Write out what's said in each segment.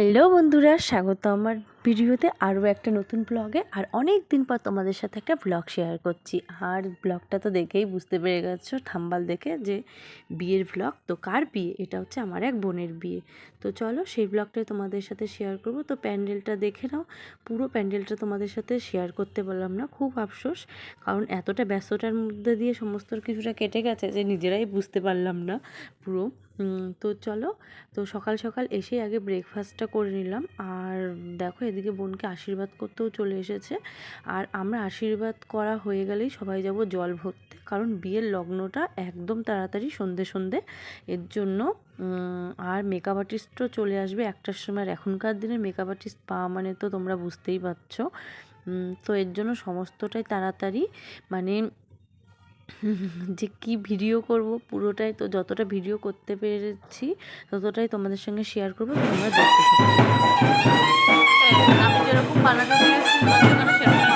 Hello বন্ধুরা, স্বাগত আমার ভিডিওতে আরও একটা নতুন ব্লগে আর অনেক দিন পর তোমাদের সাথে একটা ব্লগ শেয়ার করছি। আর ব্লগটা তো দেখেই বুঝতে পেরে গেছো, থাম্বাল দেখে যে বিয়ের ব্লগ তো কার বিয়ে? এটা হচ্ছে আমার এক বোনের বিয়ে। তো চলো সেই ব্লগটাই তোমাদের সাথে শেয়ার করব। তো প্যান্ডেলটা দেখে নাও। পুরো প্যান্ডেলটা তোমাদের সাথে শেয়ার করতে বললাম না, খুব আফসোস। কারণ এতটা ব্যস্ততার মধ্যে দিয়ে সমস্ত কিছুটা কেটে গেছে যে নিজেরাই বুঝতে পারলাম না পুরো। তো চলো। তো সকাল সকাল এসে আগে ব্রেকফাস্টটা করে নিলাম। আর দেখো, এদিকে বোনকে আশীর্বাদ করতেও চলে এসেছে। আর আমরা আশীর্বাদ করা হয়ে গেলেই সবাই যাব জল ভরতে। কারণ বিয়ের লগ্নটা একদম তাড়াতাড়ি সন্ধে সন্ধে। এর জন্য আর মেকআপ আর্টিস্টও চলে আসবে একটার সময়। আর এখনকার দিনে মেকআপ আর্টিস্ট পাওয়া মানে তো তোমরা বুঝতেই পারছ। তো এর জন্য সমস্তটাই তাড়াতাড়ি। মানে যে কি ভিডিও করব, পুরোটাই তো যতটা ভিডিও করতে পেরেছি, ততটাই তোমাদের সঙ্গে শেয়ার করব, তোমরা দেখতে পাবো আমি যেরকম বানানো সেরকম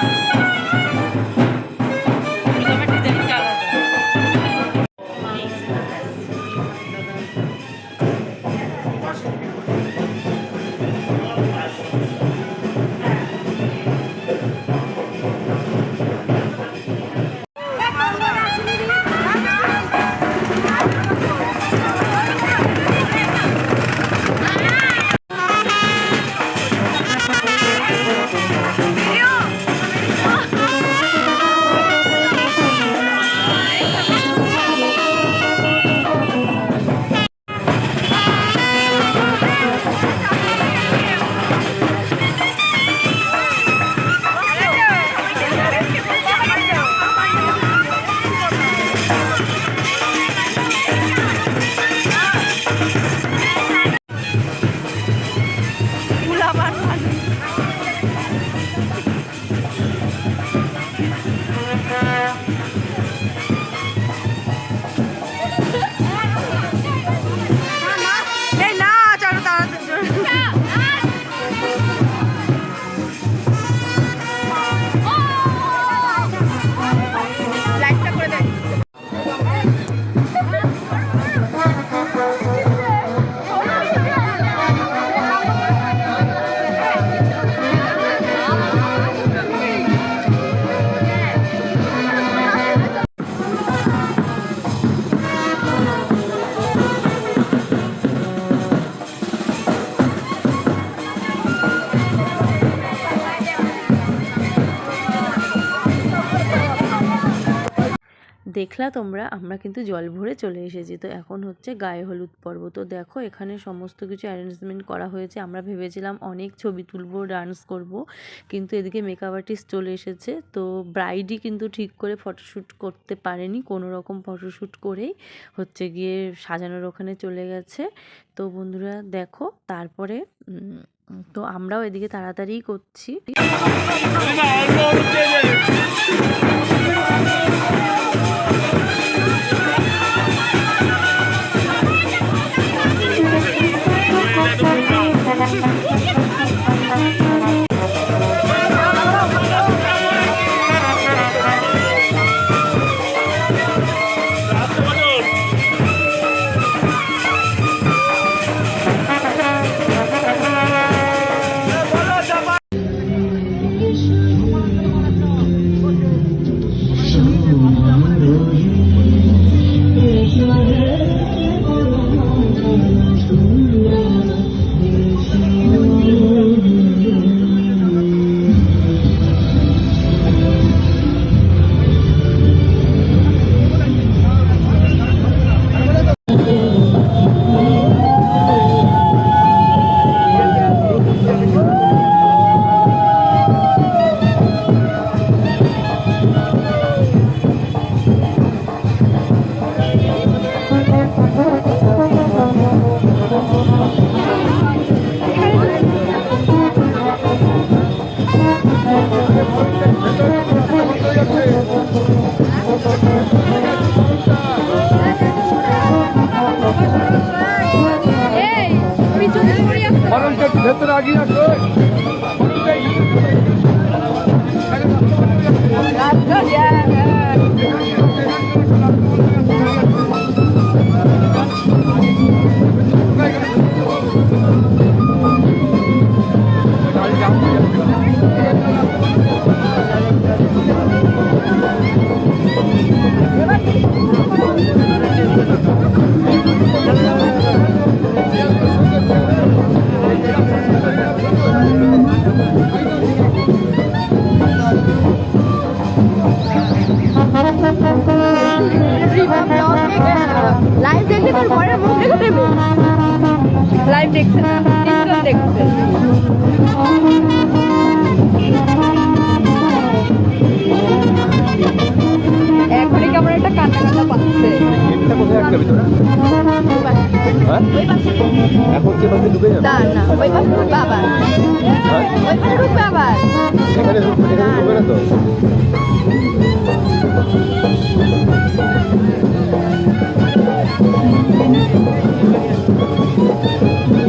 দেখলা তোমরা, আমরা কিন্তু জল ভরে চলে এসেছি। তো এখন হচ্ছে গায়ে হলুদ পর্ব। তো দেখো, এখানে সমস্ত কিছু অ্যারেঞ্জমেন্ট করা হয়েছে। আমরা ভেবেছিলাম অনেক ছবি তুলবো ডান্স করব, কিন্তু এদিকে মেকআপ আর্টিস্ট চলে এসেছে। তো ব্রাইডই কিন্তু ঠিক করে ফটোশ্যুট করতে পারেনি, কোনো রকম ফটোশ্যুট করেই হচ্ছে গিয়ে সাজানোর ওখানে চলে গেছে। তো বন্ধুরা, দেখো, তারপরে তো আমরাও এদিকে তাড়াতাড়ি করছি। লাইভ দেখলে তোর পরে মুখ দেখে লাইভ দেখছে দেখছে। কান্না কান্না পাচ্ছে এটা কোথায় আটকাবি তোরা হ্যাঁ এখন কি বাসে ঢুকে যাবে না না ওই পাশে ঢুকবে আবার ওই পাশে ঢুকবে আবার এখানে ঢুকবে এখানে ঢুকবে না তো এবার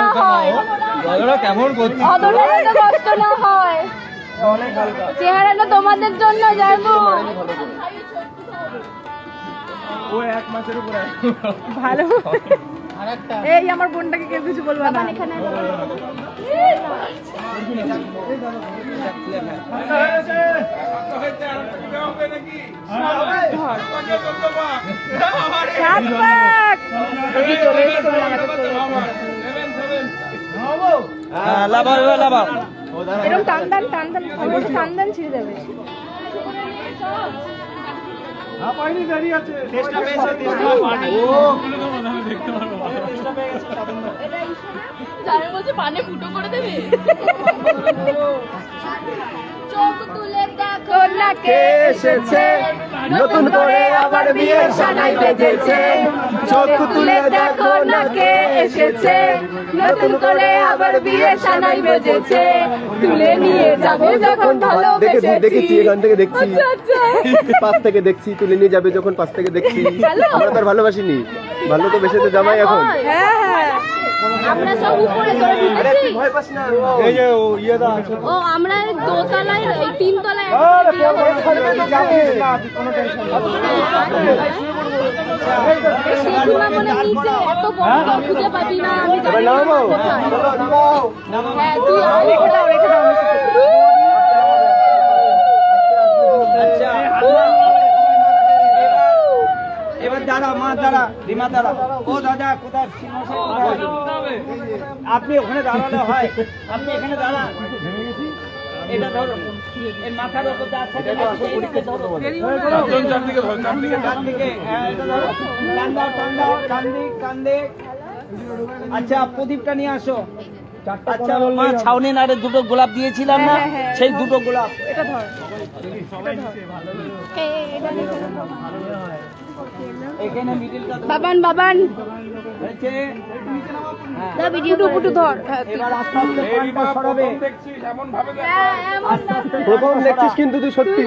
না হয়। কেমন করছিস কষ্ট না হয়। চেহারাটা তোমাদের জন্য যাইবো ও এক মাসের উপরে ভালো। এই আমার বোনটাকে কেউ কিছু বলবা না। এখানে লাভার লাভা এরকম টান টান টান টান আমাকে টান টান ছিঁড়ে যাবে। পানে ফুটো করে দেবে। চোখ তুলে দেখো না এসেছে। নতুন করে আবার বিয়ের সানাই বেজেছে চোখ তুলে দেখো না কে এসেছে। নতুন করে আবার বিয়ে সানাই বেজেছে। তুলে নিয়ে যাবে যখন দেখেছি দেখেছি এখান থেকে দেখছি। আচ্ছা আচ্ছা। পাশ থেকে দেখছি তুলে নিয়ে যাবে যখন পাশ থেকে দেখছি। আমরা তো আর ভালোবাসিনি। ভালো তো বেসে তো জামাই এখন। হ্যাঁ হ্যাঁ আমরা সব উপরে করে ঢুকেছি ভয় পাস না। এই যে ও আমরা দোতলায় তিনতলায় কোনো টেনশন এবার জানি না নামাবো কোথায়। চলো, নামাও হ্যাঁ রেখে দাও এবার দাঁড়া মা দাঁড়া রিমা দাঁড়া। ও দাদা কোথায়? কোথায়? আপনি ওখানে দাঁড়ালে হয়। আপনি এখানে দাঁড়ান। এটা ধরো এর মাথার উপর যা ধরো। হ্যাঁ, এটা ধরো। আচ্ছা প্রদীপটা নিয়ে আসো। আচ্ছা মা ছাউনি নাড়ে দুটো গোলাপ দিয়েছিলাম না? সেই দুটো গোলাপ। এটা ধর। বাবান বাবান। হ্যাঁ। পুটু পুটু ধর। হ্যাঁ, তুই। হ্যাঁ, প্রথম দেখছিস কিন্তু সত্যি।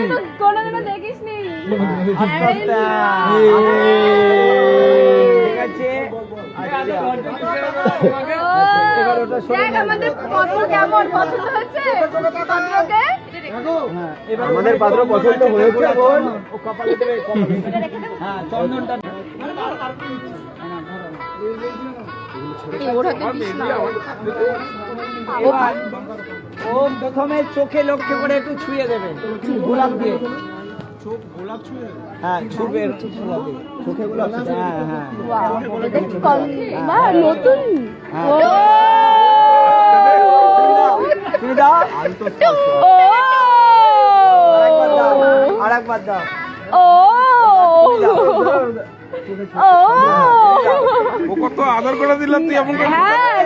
কোনোদিনও আমাদের কেমন? পছন্দ এবার আমাদের পাত্র পছন্দ হয়েছে বোন ও কপালে দেবে হ্যাঁ চন্দনটা ও প্রথমে চোখে লক্ষ্য করে একটু ছুঁয়ে দেবে গোলাপ দিয়ে। হ্যাঁ ছুঁবে একটু ছুঁয়াবে চোখে গোলাপ হ্যাঁ হ্যাঁ। নতুন। ও! তুমি দাও ও! আর দাও ও! ও! ও! কত আদর করে দিলাম তুই এমন করে হ্যাঁ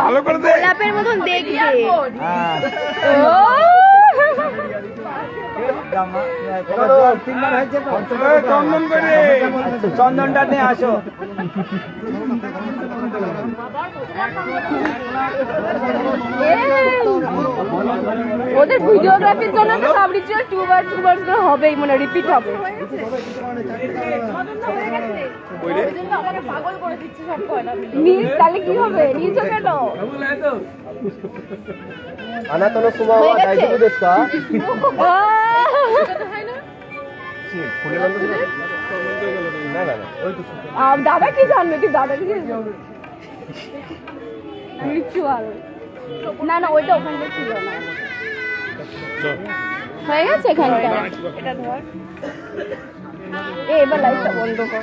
ভালো করে দে। গোলাপের মতন দেখবে। হ্যাঁ। করে। চন্দনটা নিয়ে আসো। ওদের ভিডিওগ্রাফির জন্য তো সব রিচুয়াল টু বার টু বার করে হবেই মানে রিপিট হবে। তাহলে কি হবে? নিচও কেন আনাতন সুমাওয়া হয়ে গেছে? দাইজুবু দেশ কা? আহ! ফুলে গন্ধ ছিল? না না না ওই তো আহ, দাদা কি জানবে? তুই দাদা কি রিচুয়াল না না ওইটা ওখানটা ছিল না। হয়ে গেছে এখানটা? এটা ধর। এ এবার লাইটটা বন্ধ কর।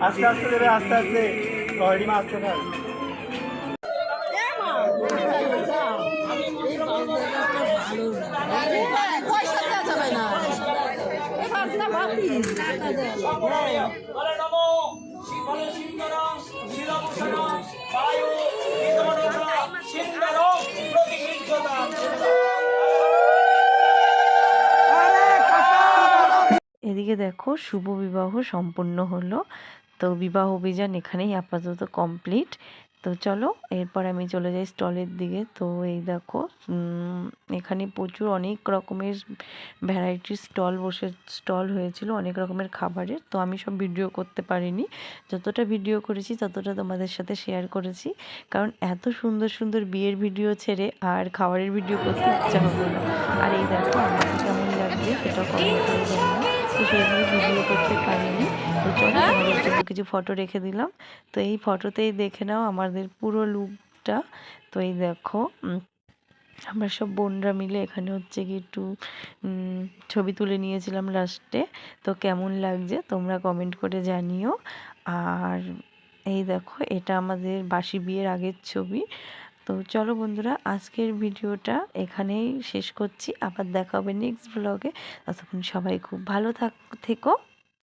আস্তে আস্তে দেবে আস্তে আস্তে। হরিমা আস্তে থাক এদিকে দেখো শুভ বিবাহ সম্পূর্ণ হলো। তো বিবাহ অভিযান এখানেই আপাতত কমপ্লিট তো চলো, এরপর আমি চলে যাই স্টলের দিকে। তো এই দেখো এখানে প্রচুর অনেক রকমের ভ্যারাইটির স্টল বসে, স্টল হয়েছিল অনেক রকমের খাবারের। তো আমি সব ভিডিও করতে পারিনি। যতটা ভিডিও করেছি, ততটা তোমাদের সাথে শেয়ার করেছি। কারণ এত সুন্দর সুন্দর বিয়ের ভিডিও ছেড়ে আর খাবারের ভিডিও করতে ইচ্ছা হলো না। আর এই দেখো আমাকে কেমন লাগছে সেটা কমেন্ট করে। তো ভিডিও করতে পারিনি। তো চলো তোমাদের জন্য কিছু ফটো রেখে দিলাম। তো এই ফটোতেই দেখে নাও আমাদের পুরো লুকটা তো এই দেখো আমরা সব বোনরা মিলে এখানে হচ্ছে কি একটু ছবি তুলে নিয়েছিলাম লাস্টে তো কেমন লাগছে তোমরা কমেন্ট করে জানিও। আর এই দেখো এটা আমাদের বাসি বিয়ের আগের ছবি। তো চলো বন্ধুরা, আজকের ভিডিওটা এখানেই শেষ করছি। আবার দেখা হবে নেক্সট ব্লগে ততক্ষণ সবাই খুব ভালো থাক, থেকো।